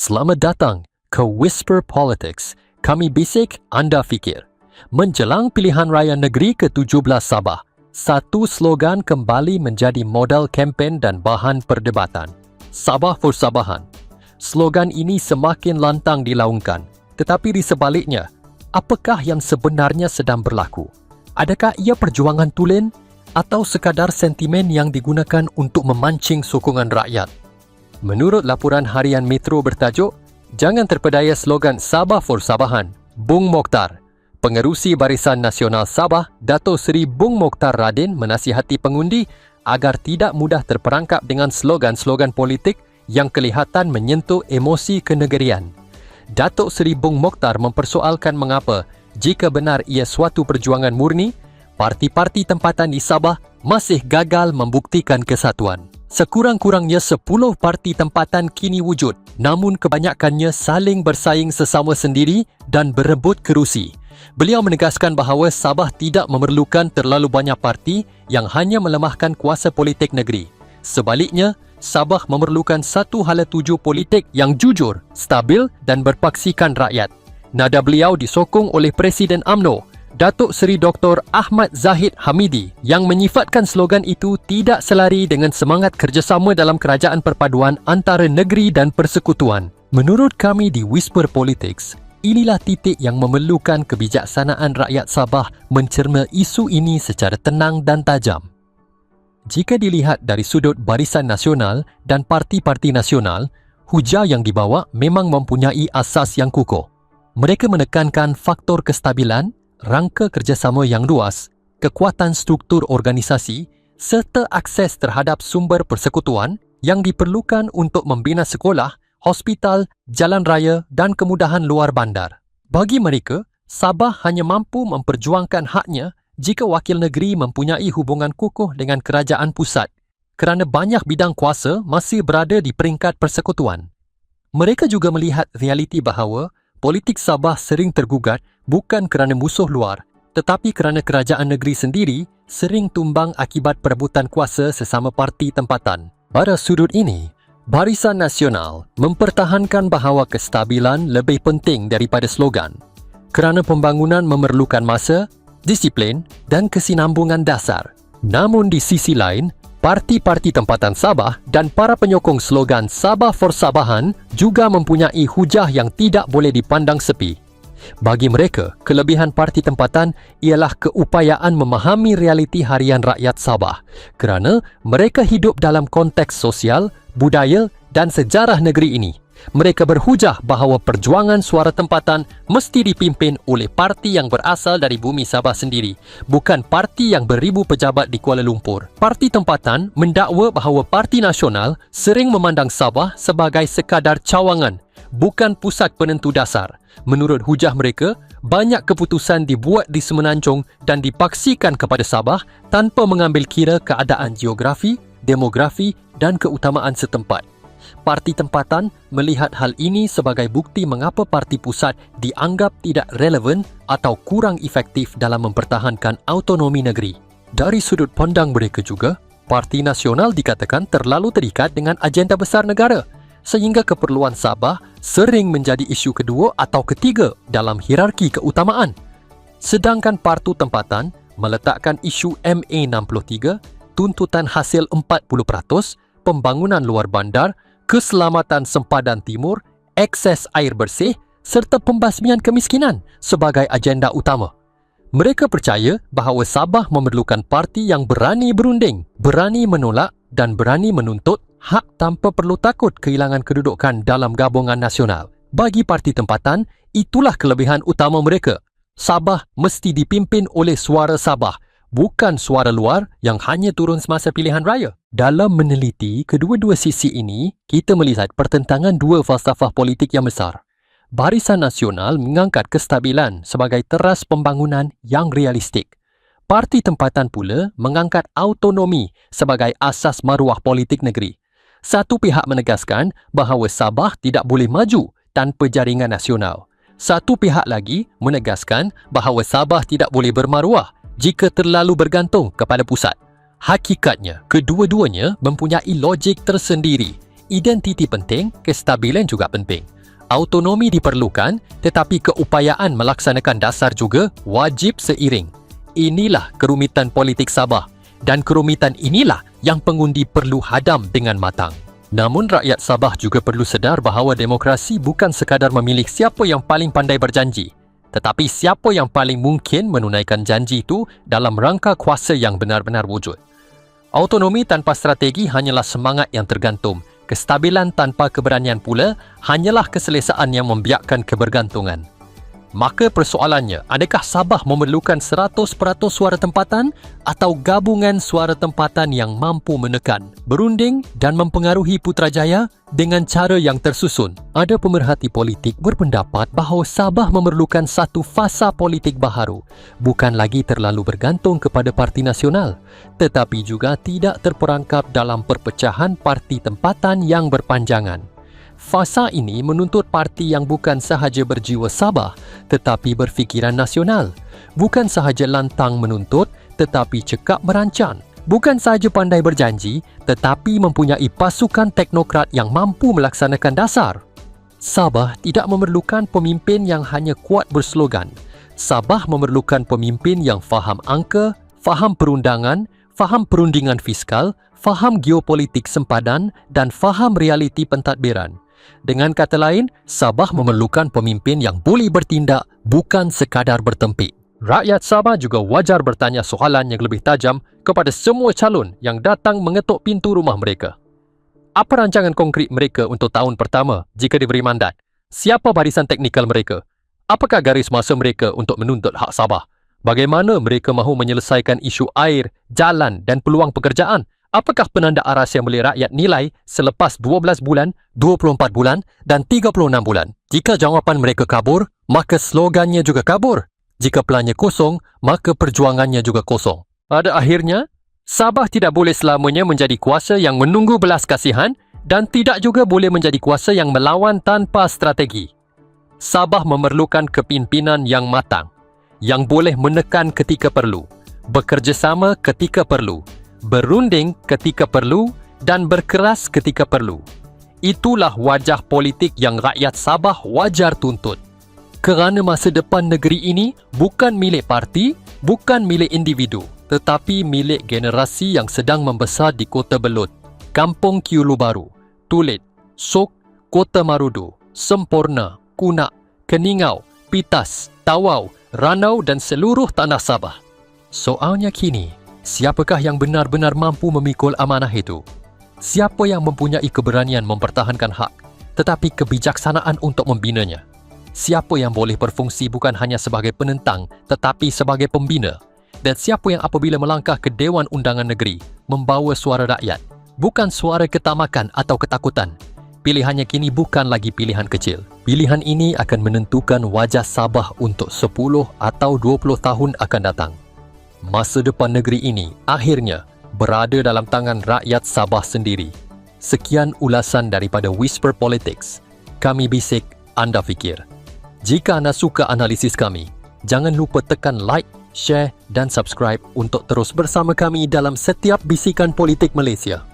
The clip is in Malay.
Selamat datang ke Whisper Politics. Kami bisik, anda fikir. Menjelang pilihan raya negeri ke-17 Sabah, satu slogan kembali menjadi modal kempen dan bahan perdebatan. Sabah for Sabahan. Slogan ini semakin lantang dilaungkan. Tetapi di sebaliknya, apakah yang sebenarnya sedang berlaku? Adakah ia perjuangan tulen atau sekadar sentimen yang digunakan untuk memancing sokongan rakyat? Menurut laporan harian Metro bertajuk Jangan terpedaya slogan Sabah for Sabahan, Bung Mokhtar. Pengerusi Barisan Nasional Sabah, Dato Seri Bung Mokhtar Radin menasihati pengundi agar tidak mudah terperangkap dengan slogan-slogan politik yang kelihatan menyentuh emosi kenegerian. Datuk Seri Bung Mokhtar mempersoalkan mengapa jika benar ia suatu perjuangan murni, parti-parti tempatan di Sabah masih gagal membuktikan kesatuan. Sekurang-kurangnya 10 parti tempatan kini wujud namun kebanyakannya saling bersaing sesama sendiri dan berebut kerusi. Beliau menegaskan bahawa Sabah tidak memerlukan terlalu banyak parti yang hanya melemahkan kuasa politik negeri. Sebaliknya, Sabah memerlukan satu hala tuju politik yang jujur, stabil dan berpaksikan rakyat. Nada beliau disokong oleh Presiden AMNO Datuk Seri Dr. Ahmad Zahid Hamidi yang menyifatkan slogan itu tidak selari dengan semangat kerjasama dalam kerajaan perpaduan antara negeri dan persekutuan. Menurut kami di Whisper Politics, inilah titik yang memerlukan kebijaksanaan rakyat Sabah mencerna isu ini secara tenang dan tajam. Jika dilihat dari sudut Barisan Nasional dan parti-parti nasional, hujah yang dibawa memang mempunyai asas yang kukuh. Mereka menekankan faktor kestabilan rangka kerjasama yang luas, kekuatan struktur organisasi serta akses terhadap sumber persekutuan yang diperlukan untuk membina sekolah, hospital, jalan raya dan kemudahan luar bandar. Bagi mereka, Sabah hanya mampu memperjuangkan haknya jika wakil negeri mempunyai hubungan kukuh dengan kerajaan pusat kerana banyak bidang kuasa masih berada di peringkat persekutuan. Mereka juga melihat realiti bahawa politik Sabah sering tergugat bukan kerana musuh luar tetapi kerana kerajaan negeri sendiri sering tumbang akibat perebutan kuasa sesama parti tempatan. Pada sudut ini, Barisan Nasional mempertahankan bahawa kestabilan lebih penting daripada slogan kerana pembangunan memerlukan masa, disiplin dan kesinambungan dasar. Namun di sisi lain, parti-parti tempatan Sabah dan para penyokong slogan Sabah for Sabahan juga mempunyai hujah yang tidak boleh dipandang sepi. Bagi mereka, kelebihan parti tempatan ialah keupayaan memahami realiti harian rakyat Sabah kerana mereka hidup dalam konteks sosial, budaya dan sejarah negeri ini mereka berhujah bahawa perjuangan suara tempatan mesti dipimpin oleh parti yang berasal dari bumi Sabah sendiri, bukan parti yang beribu pejabat di Kuala Lumpur. Parti tempatan mendakwa bahawa Parti Nasional sering memandang Sabah sebagai sekadar cawangan, bukan pusat penentu dasar. Menurut hujah mereka, banyak keputusan dibuat di semenanjung dan dipaksikan kepada Sabah tanpa mengambil kira keadaan geografi, demografi dan keutamaan setempat. Parti tempatan melihat hal ini sebagai bukti mengapa parti pusat dianggap tidak relevan atau kurang efektif dalam mempertahankan autonomi negeri. Dari sudut pandang mereka juga, Parti Nasional dikatakan terlalu terikat dengan agenda besar negara sehingga keperluan Sabah sering menjadi isu kedua atau ketiga dalam hierarki keutamaan. Sedangkan Partu Tempatan meletakkan isu MA63, tuntutan hasil 40%, pembangunan luar bandar keselamatan sempadan timur, akses air bersih serta pembasmian kemiskinan sebagai agenda utama. Mereka percaya bahawa Sabah memerlukan parti yang berani berunding, berani menolak dan berani menuntut hak tanpa perlu takut kehilangan kedudukan dalam gabungan nasional. Bagi parti tempatan, itulah kelebihan utama mereka. Sabah mesti dipimpin oleh suara Sabah bukan suara luar yang hanya turun semasa pilihan raya. Dalam meneliti kedua-dua sisi ini, kita melihat pertentangan dua falsafah politik yang besar. Barisan Nasional mengangkat kestabilan sebagai teras pembangunan yang realistik. Parti tempatan pula mengangkat autonomi sebagai asas maruah politik negeri. Satu pihak menegaskan bahawa Sabah tidak boleh maju tanpa jaringan nasional. Satu pihak lagi menegaskan bahawa Sabah tidak boleh bermaruah jika terlalu bergantung kepada pusat. Hakikatnya, kedua-duanya mempunyai logik tersendiri. Identiti penting, kestabilan juga penting. Autonomi diperlukan, tetapi keupayaan melaksanakan dasar juga wajib seiring. Inilah kerumitan politik Sabah dan kerumitan inilah yang pengundi perlu hadam dengan matang. Namun rakyat Sabah juga perlu sedar bahawa demokrasi bukan sekadar memilih siapa yang paling pandai berjanji, tetapi siapa yang paling mungkin menunaikan janji itu dalam rangka kuasa yang benar-benar wujud. Autonomi tanpa strategi hanyalah semangat yang tergantung. Kestabilan tanpa keberanian pula hanyalah keselesaan yang membiakkan kebergantungan. Maka persoalannya, adakah Sabah memerlukan 100% suara tempatan atau gabungan suara tempatan yang mampu menekan, berunding dan mempengaruhi Putrajaya dengan cara yang tersusun? Ada pemerhati politik berpendapat bahawa Sabah memerlukan satu fasa politik baharu, bukan lagi terlalu bergantung kepada parti nasional, tetapi juga tidak terperangkap dalam perpecahan parti tempatan yang berpanjangan. Fasa ini menuntut parti yang bukan sahaja berjiwa Sabah tetapi berfikiran nasional. Bukan sahaja lantang menuntut tetapi cekap merancang. Bukan sahaja pandai berjanji tetapi mempunyai pasukan teknokrat yang mampu melaksanakan dasar. Sabah tidak memerlukan pemimpin yang hanya kuat berslogan. Sabah memerlukan pemimpin yang faham angka, faham perundangan, faham perundingan fiskal, faham geopolitik sempadan dan faham realiti pentadbiran. Dengan kata lain, Sabah memerlukan pemimpin yang boleh bertindak bukan sekadar bertempik. Rakyat Sabah juga wajar bertanya soalan yang lebih tajam kepada semua calon yang datang mengetuk pintu rumah mereka. Apa rancangan konkret mereka untuk tahun pertama jika diberi mandat? Siapa barisan teknikal mereka? Apakah garis masa mereka untuk menuntut hak Sabah? Bagaimana mereka mahu menyelesaikan isu air, jalan dan peluang pekerjaan Apakah penanda aras yang boleh rakyat nilai selepas 12 bulan, 24 bulan dan 36 bulan? Jika jawapan mereka kabur, maka slogannya juga kabur. Jika pelannya kosong, maka perjuangannya juga kosong. Pada akhirnya, Sabah tidak boleh selamanya menjadi kuasa yang menunggu belas kasihan dan tidak juga boleh menjadi kuasa yang melawan tanpa strategi. Sabah memerlukan kepimpinan yang matang, yang boleh menekan ketika perlu, bekerjasama ketika perlu, berunding ketika perlu dan berkeras ketika perlu. Itulah wajah politik yang rakyat Sabah wajar tuntut. Kerana masa depan negeri ini bukan milik parti, bukan milik individu, tetapi milik generasi yang sedang membesar di Kota Belut, Kampung Kiulu Baru, Tulit, Sok, Kota Marudu, Sempurna, Kunak, Keningau, Pitas, Tawau, Ranau dan seluruh tanah Sabah. Soalnya kini, Siapakah yang benar-benar mampu memikul amanah itu? Siapa yang mempunyai keberanian mempertahankan hak tetapi kebijaksanaan untuk membinanya? Siapa yang boleh berfungsi bukan hanya sebagai penentang tetapi sebagai pembina? Dan siapa yang apabila melangkah ke Dewan Undangan Negeri membawa suara rakyat, bukan suara ketamakan atau ketakutan? Pilihannya kini bukan lagi pilihan kecil. Pilihan ini akan menentukan wajah Sabah untuk 10 atau 20 tahun akan datang masa depan negeri ini akhirnya berada dalam tangan rakyat Sabah sendiri. Sekian ulasan daripada Whisper Politics. Kami bisik, anda fikir. Jika anda suka analisis kami, jangan lupa tekan like, share dan subscribe untuk terus bersama kami dalam setiap bisikan politik Malaysia.